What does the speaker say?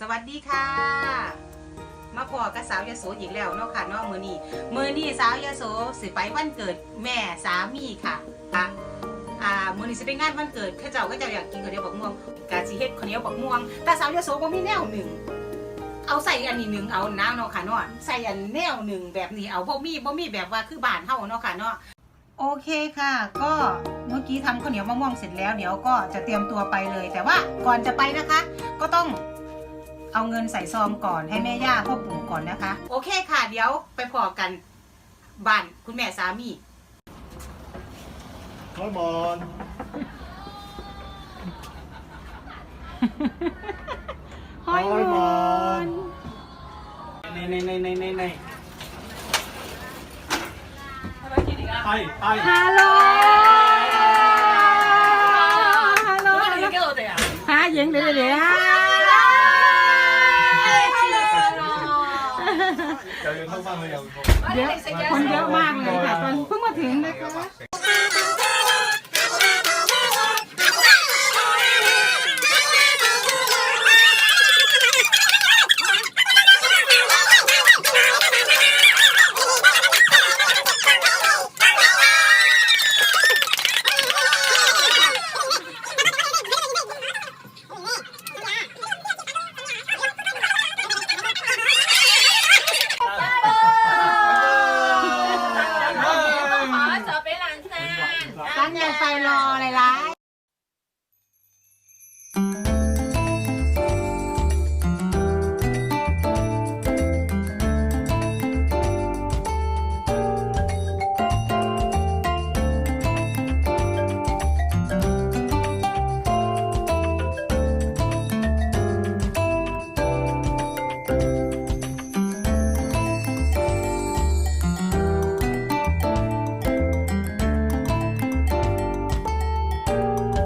สวัสดีค่ะ มาพอกับสาวยาโสอีกแล้วเนาะค่ะเนาะมือนี้มือนี้สาวยาโสสิไปวันเกิดแม่สามีค่ะค่ะอ่ามือนี้สิไปงานวันเกิดข้าเจ้าก็จ้าอยากกินข้าวเหนียวบักม่วงกาสิเฮ็ดข้าวเหนียวบักม่วง แต่สาวยาโสบ่มีแนวหนึ่งเอาใส่อันนี้หนึ่งเอาน้ำเนาะค่ะเนาะใส่อันแนวหนึ่งแบบนี้เอาบ่มีบ่มีแบบว่าคือบานเฮาเนาะค่ะเนาะโอเคค่ะ ก็เมื่อกี้ทำข้าวเหนียวมะม่วงเสร็จแล้วเดี๋ยวก็จะเตรียมตัวไปเลย แต่ว่าก่อนจะไปนะคะ ก็ต้อง เอาเงินใส่ซองก่อนให้แม่ย่าพ่อปู่ก่อนนะคะ โอเคค่ะ เดี๋ยวไปพอกันบ้านคุณแม่สามี Come on. ห้อยมอนในในในในในในไปไปฮัลโหลฮัลโหลฮัลโหลฮัลโหลฮัลโหลฮัลโหลฮัลโหลฮัลโหลฮัลโหลฮัล레레레 เดี๋ยวคนเยอะมากเลยค่ะตอนเพิ่งมาถึงนะคะ ไงไฟรออะไรร้าย